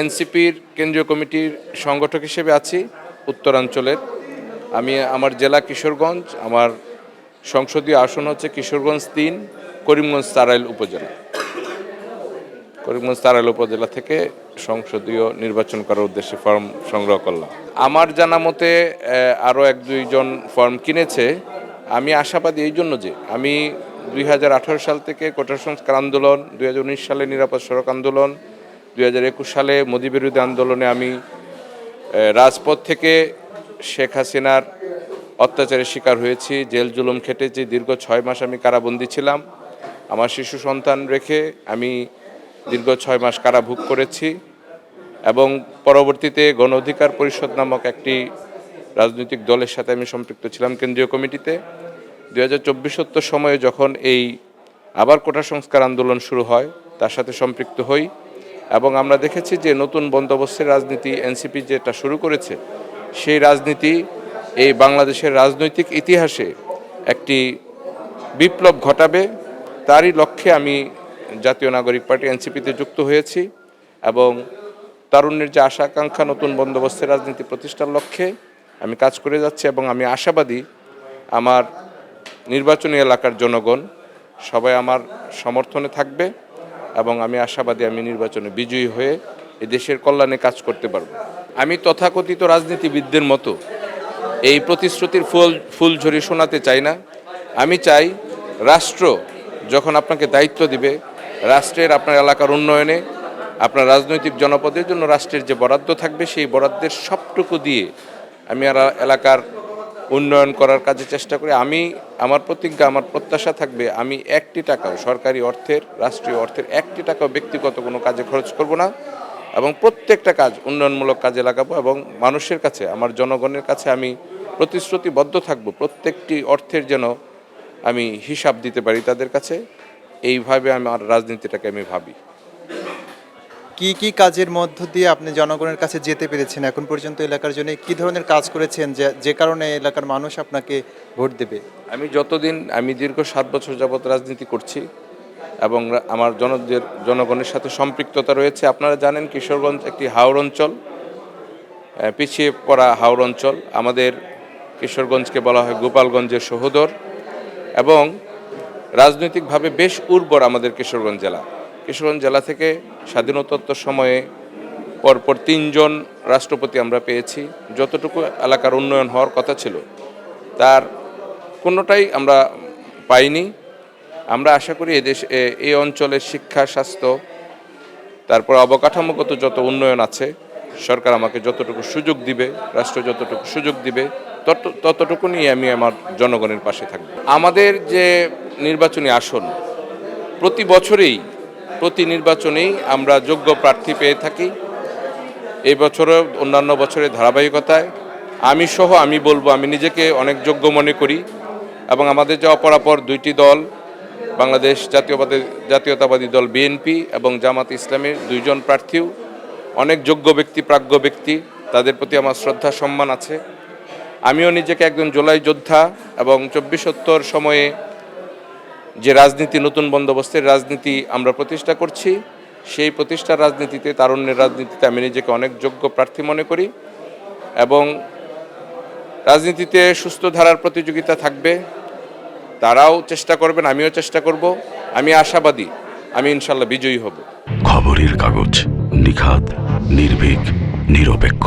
এনসিপির কেন্দ্রীয় কমিটির সংগঠক হিসেবে আছি, উত্তরাঞ্চলের। আমি আমার জেলা কিশোরগঞ্জ, আমার সংসদীয় আসন হচ্ছে কিশোরগঞ্জ তিন, করিমগঞ্জ তারাইল উপজেলা। করিমগঞ্জ তারাইল উপজেলা থেকে সংসদীয় নির্বাচন করার উদ্দেশ্যে ফর্ম সংগ্রহ করলাম। আমার জানা মতে আরও এক দুইজন ফর্ম কিনেছে। আমি আশাবাদী এই জন্য যে আমি দুই হাজার আঠারো সাল থেকে কোটা সংস্কার আন্দোলন, দুই হাজার উনিশ সালে নিরাপদ সড়ক আন্দোলন দু হাজার একুশ সালে মোদী বিরোধী আন্দোলনে আমি রাজপথ থেকে শেখ হাসিনার অত্যাচারের শিকার হয়েছি, জেল জুলুম খেটেছি, দীর্ঘ ছয় মাস আমি কারাবন্দী ছিলাম। আমার শিশু সন্তান রেখে আমি দীর্ঘ ছয় মাস কারাভোগ করেছি এবং পরবর্তীতে গণ অধিকার পরিষদ নামক একটি রাজনৈতিক দলের সাথে আমি সম্পৃক্ত ছিলাম কেন্দ্রীয় কমিটিতে। দু হাজার সময়ে যখন এই আবার কোটা সংস্কার আন্দোলন শুরু হয়, তার সাথে সম্পৃক্ত হই। এবং আমরা দেখেছি যে নতুন বন্দোবস্তের রাজনীতি এনসিপি যেটা শুরু করেছে, সেই রাজনীতি এই বাংলাদেশের রাজনৈতিক ইতিহাসে একটি বিপ্লব ঘটাবে। তারই লক্ষ্যে আমি জাতীয় নাগরিক পার্টি এনসিপিতে যুক্ত হয়েছি এবং তারুণ্যের যে আশা আকাঙ্ক্ষা নতুন বন্দোবস্তের রাজনীতি প্রতিষ্ঠার লক্ষ্যে আমি কাজ করে যাচ্ছি এবং আমি আশাবাদী আমার নির্বাচনী এলাকার জনগণ সবাই আমার সমর্থনে থাকবে। এবং আমি আশাবাদী আমি নির্বাচনে বিজয়ী হয়ে দেশের কল্যাণে কাজ করতে পারব। আমি তথাকথিত রাজনীতিবিদদের মতো এই প্রতিশ্রুতির ফুল ফুল ঝরি শোনাতে চাই না। আমি চাই রাষ্ট্র যখন আপনাকে দায়িত্ব দিবে, রাষ্ট্রের আপনার এলাকার উন্নয়নে, আপনার রাজনৈতিক জনপদের জন্য রাষ্ট্রের যে বরাদ্দ থাকবে, সেই বরাদ্দের সবটুকু দিয়ে আমি এলাকার উন্নয়ন করার কাজে চেষ্টা করি। আমি, আমার প্রতিজ্ঞা, আমার প্রত্যাশা থাকবে, আমি একটি টাকাও, সরকারি অর্থের, রাষ্ট্রীয় অর্থের একটি টাকাও ব্যক্তিগত কোনো কাজে খরচ করব না এবং প্রত্যেকটা কাজ উন্নয়নমূলক কাজে লাগাবো এবং মানুষের কাছে, আমার জনগণের কাছে আমি প্রতিশ্রুতিবদ্ধ থাকব। প্রত্যেকটি অর্থের যেন আমি হিসাব দিতে পারি তাদের কাছে, এইভাবে আমার রাজনীতিটাকে আমি ভাবি। কি কি কাজের মধ্য দিয়ে আপনি জনগণের কাছে যেতে পেরেছেন? এখন পর্যন্ত এলাকার জন্য কি ধরনের কাজ করেছেন যে যে কারণে এলাকার মানুষ আপনাকে ভোট দেবে? আমি যতদিন, আমি দীর্ঘ সাত বছর যাবৎ রাজনীতি করছি এবং আমার জনদের, জনগণের সাথে সম্পৃক্ততা রয়েছে। আপনারা জানেন কিশোরগঞ্জ একটি হাওড় অঞ্চল পিছিয়ে পড়া হাওড় অঞ্চল। আমাদের কিশোরগঞ্জকে বলা হয় গোপালগঞ্জের সহোদর এবং রাজনৈতিকভাবে বেশ উর্বর আমাদের কিশোরগঞ্জ জেলা। কিশোরগঞ্জ জেলা থেকে স্বাধীনতোত্তর সময়ে পরপর তিনজন রাষ্ট্রপতি আমরা পেয়েছি। যতটুকু এলাকার উন্নয়ন হওয়ার কথা ছিল, তার কোনোটাই আমরা পাইনি। আমরা আশা করি এদেশ এই অঞ্চলের শিক্ষা, স্বাস্থ্য, তারপর অবকাঠামোগত যত উন্নয়ন আছে, সরকার আমাকে যতটুকু সুযোগ দিবে, রাষ্ট্র যতটুকু সুযোগ দিবে, তত, ততটুকু নিয়ে আমি আমার জনগণের পাশে থাকব। আমাদের যে নির্বাচনী আসন, প্রতি বছরেই প্রতি নির্বাচনেই আমরা যোগ্য প্রার্থী পেয়ে থাকি। এই বছরও অন্যান্য বছরের ধারাবাহিকতায়। আমি সহ আমি বলব, আমি নিজেকে অনেক যোগ্য মনে করি এবং আমাদের যে অপরাপর দুইটি দল, বাংলাদেশ জাতীয়বাদী, জাতীয়তাবাদী দল বিএনপি এবং জামাত ইসলামের দুইজন প্রার্থীও অনেক যোগ্য ব্যক্তি, প্রাজ্ঞ ব্যক্তি, তাদের প্রতি আমার শ্রদ্ধা, সম্মান আছে। আমিও নিজেকে একজন জোলাই যোদ্ধা এবং চব্বিশোত্তর সময়ে যে রাজনীতি, নতুন বন্দোবস্তের রাজনীতি আমরা প্রতিষ্ঠা করছি, সেই প্রতিষ্ঠার রাজনীতিতে, তারুণ্যের রাজনীতিতে আমি নিজেকে অনেক যোগ্য প্রার্থী মনে করি এবং রাজনীতিতে সুস্থ ধারার প্রতিযোগিতা থাকবে, তারাও চেষ্টা করবেন, আমিও চেষ্টা করব, আমি আশাবাদী, আমি ইনশাল্লাহ বিজয়ী হব। খবরের কাগজ নিখাত নির্ভীক, নিরপেক্ষ।